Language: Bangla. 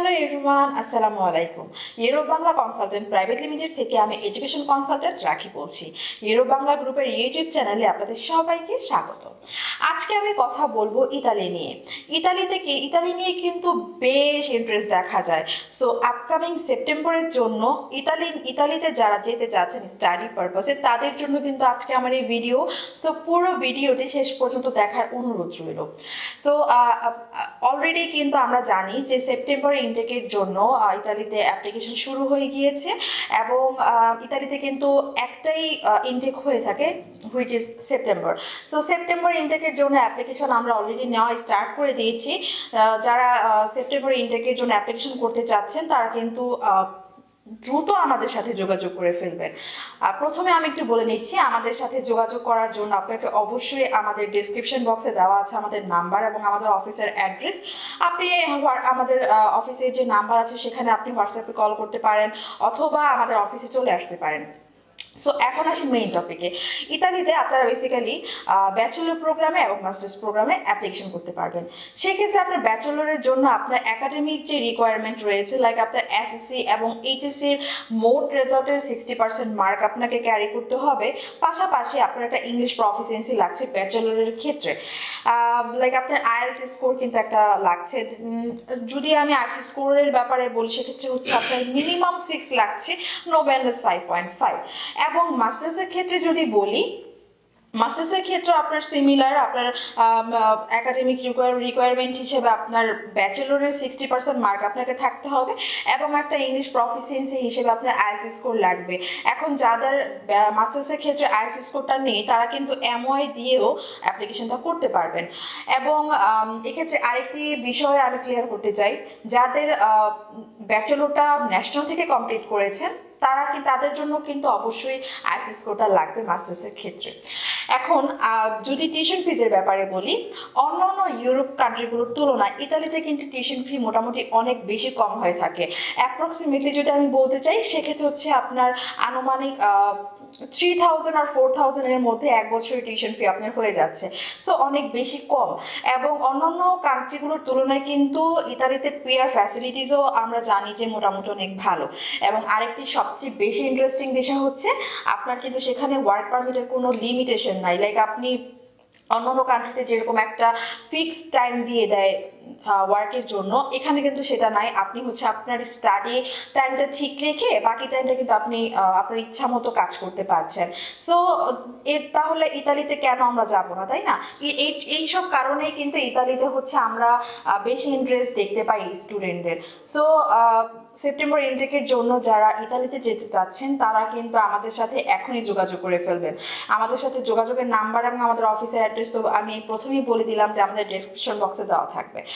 হ্যালো এভরিওয়ান আসসালামু আলাইকুম Europe Bangla consultant private limited থেকে আমি এডুকেশন কনসালটেন্ট রাখি বলছি। ইউরোপ বাংলা গ্রুপের ইউটিউব চ্যানেলে আপনাদের সবাইকে স্বাগত। আজকে আমি কথা বলব ইতালি নিয়ে। ইতালি থেকে ইতালি নিয়ে কিন্তু বেশ ইন্টারেস্ট দেখা যায়। সো আপকামিং সেপ্টেম্বরের জন্য ইতালি, ইতালিতে যারা যেতে চাচ্ছেন স্টাডি পারপাসে তাদের জন্য কিন্তু আজকে আমার এই ভিডিও সো পুরো ভিডিওটি শেষ পর্যন্ত দেখার অনুরোধ রইল। সো অলরেডি কিন্তু আমরা জানি যে সেপ্টেম্বর ইনটেকের জন্য ইতালিতে অ্যাপ্লিকেশন শুরু হয়ে গিয়েছে এবং ইতালিতে কিন্তু একটাই ইনটেক হয়ে থাকে which is September so September ইনটেকের জন্য অ্যাপ্লিকেশন আমরা অলরেডি নেওয়া স্টার্ট করে দিয়েছি। যারা সেপ্টেম্বর ইনটেকের জন্য অ্যাপ্লিকেশন করতে চাচ্ছেন, তারা কিন্তু দ্রুত আমাদের সাথে যোগাযোগ করে ফেলবেন। আর প্রথমে আমি একটু বলে নিচ্ছি, আমাদের সাথে যোগাযোগ করার জন্য আপনাকে অবশ্যই আমাদের ডিসক্রিপশন বক্সে দেওয়া আছে আমাদের নাম্বার এবং আমাদের অফিসের অ্যাড্রেস আপনি আমাদের অফিসের যে নাম্বার আছে, সেখানে আপনি হোয়াটসঅ্যাপে কল করতে পারেন অথবা আমাদের অফিসে চলে আসতে পারেন। সো এখন আসি মেইন টপিকে ইতালিতে আপনারা বেসিক্যালি ব্যাচেলর প্রোগ্রামে এবং মাস্টার্স প্রোগ্রামে অ্যাপ্লিকেশন করতে পারবেন। সেক্ষেত্রে আপনার ব্যাচেলরের জন্য আপনার একাডেমিক যে রিকোয়ারমেন্ট রয়েছে লাইক আপনার এসএসসি এবং এইচএসসির মোট রেজাল্টের সিক্সটি পার্সেন্ট মার্ক আপনাকে ক্যারি করতে হবে। পাশাপাশি আপনার একটা ইংলিশ প্রফিসিয়েন্সি লাগছে ব্যাচেলরের ক্ষেত্রে। লাইক আপনার আইএলস স্কোর কিন্তু একটা লাগছে। যদি আমি আইএলস স্কোরের ব্যাপারে বলি, সেক্ষেত্রে হচ্ছে আপনার মিনিমাম সিক্স লাগছে no band less five point five এবং মাস্টার্সের ক্ষেত্রে যদি বলি মাস্টার্সের ক্ষেত্রে আপনার সিমিলার আপনার একাডেমিক রিকোয়ারমেন্ট হিসেবে আপনার ব্যাচেলরের সিক্সটি পার্সেন্ট মার্ক আপনাকে থাকতে হবে এবং একটা ইংলিশ প্রফিসিয়েন্সি হিসেবে আপনার আইএস স্কোর লাগবে। এখন যাদের মাস্টার্সের ক্ষেত্রে আইএস স্কোরটা নেই, তারা কিন্তু এমওয়াই দিয়েও অ্যাপ্লিকেশনটা করতে পারবেন। এবং এক্ষেত্রে আরেকটি বিষয় আমি ক্লিয়ার করতে চাই, যাদের ব্যাচেলরটা ন্যাশনাল থেকে কমপ্লিট করেছেন তারা কি তাদের জন্য কিন্তু অবশ্যই আইসিস কোটা লাগবে মাস্টার্সের ক্ষেত্রে। এখন যদি টিউশন ফিজের ব্যাপারে বলি, অন্য অন্য ইউরোপ কান্ট্রিগুলোর তুলনায় ইতালিতে কিন্তু টিউশন ফি মোটামুটি অনেক বেশি কম হয়ে থাকে। অ্যাপ্রক্সিমেটলি যদি আমি বলতে চাই, সেক্ষেত্রে হচ্ছে আপনার আনুমানিক থ্রি থাউজেন্ড আর ফোর থাউজেন্ডের মধ্যে এক বছরের টিউশন ফি আপনার হয়ে যাচ্ছে। সো অনেক বেশি কম। এবং অন্যান্য কান্ট্রিগুলোর তুলনায় কিন্তু ইতালিতে পেয়ার ফ্যাসিলিটিসও আমরা জানি যে মোটামুটি অনেক ভালো। এবং আরেকটি সবচেয়ে বেশি ইন্টারেস্টিং বিষয় হচ্ছে, আপনার কিন্তু সেখানে ওয়ার্ক পারমিটের কোনো লিমিটেশন নাই। লাইক আপনি অন্য অন্য কান্ট্রিতে যেরকম একটা ফিক্সড টাইম দিয়ে দেয় ওয়ার্কের জন্য। এখানে কিন্তু সেটা নাই। আপনি হচ্ছে আপনার স্টাডি টাইমটা ঠিক রেখে বাকি টাইমটা কিন্তু আপনি আপনার ইচ্ছা মতো কাজ করতে পারছেন। সো এর তাহলে ইতালিতে কেন আমরা যাব না, তাই না? এই- এইসব কারণেই কিন্তু ইতালিতে হচ্ছে আমরা বেশি ইন্টারেস্ট দেখতে পাই স্টুডেন্টদের সো সেপ্টেম্বর ইনটেকের জন্য যারা ইতালিতে যেতে চাচ্ছেন, তারা কিন্তু আমাদের সাথে এখনই যোগাযোগ করে ফেলবেন। আমাদের সাথে যোগাযোগের নাম্বার এবং আমাদের অফিসের অ্যাড্রেস তো আমি প্রথমেই বলে দিলাম যে আমাদের ডেসক্রিপশন বক্সে দেওয়া থাকবে।